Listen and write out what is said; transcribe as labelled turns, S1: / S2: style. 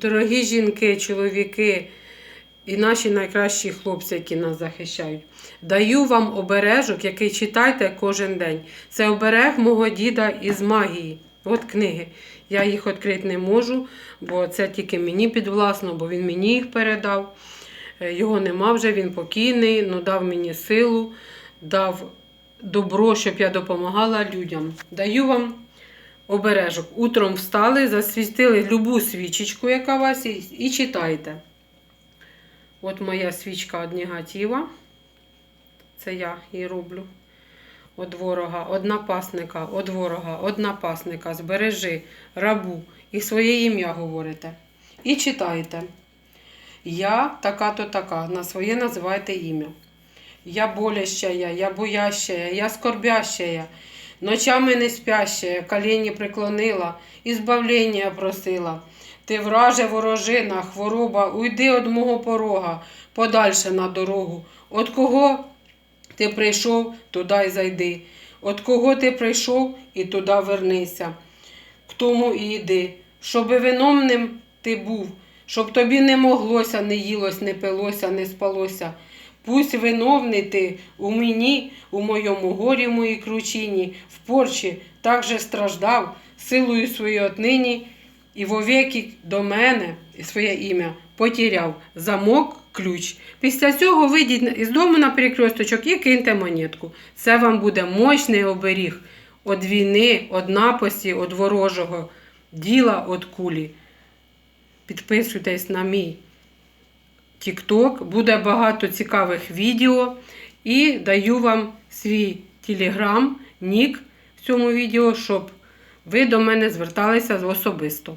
S1: Дорогі жінки, чоловіки і наші найкращі хлопці, які нас захищають, даю вам обережок, який читайте кожен день. Це оберег мого діда із магії. От книги. Я їх відкрити не можу, бо це тільки мені підвласно, бо він мені їх передав. Е, Його нема вже, він покійний, але дав мені силу, дав добро, щоб я допомагала людям. Даю вам обережок. Утром встали, засвітили любу свічечку, яка у вас є, і читайте. От моя свічка від негатива. Це я її роблю. Од ворога, од напасника, од ворога, од напасника, збережи рабу і своє ім'я говорите. І читайте. Я така-то така, на своє називайте ім'я. Я болящая, я боящая, я скорбящая, ночами не спящая, колені преклонила, ізбавлення просила. Ти враже ворожина, хвороба, уйди од мого порога, подальше на дорогу. От кого ти прийшов, туди й зайди. От кого ти прийшов, і туди вернися. К тому і йди, щоби виномним ти був, щоб тобі не моглося, не їлось, не пилося, не спалося. Пусть виновний ти у мені, у моєму горі, в моїй кручині, в порчі, так же страждав, силою своєю отнині, і вовеки до мене своє ім'я потіряв замок, ключ. Після цього вийдіть із дому на перекресточок і киньте монетку. Це вам буде мощний оберіг від війни, від напасті, від ворожого діла, від кулі. Підписуйтесь на мій TikTok, буде багато цікавих відео. І даю вам свій телеграм, нік в цьому відео, щоб ви до мене зверталися особисто.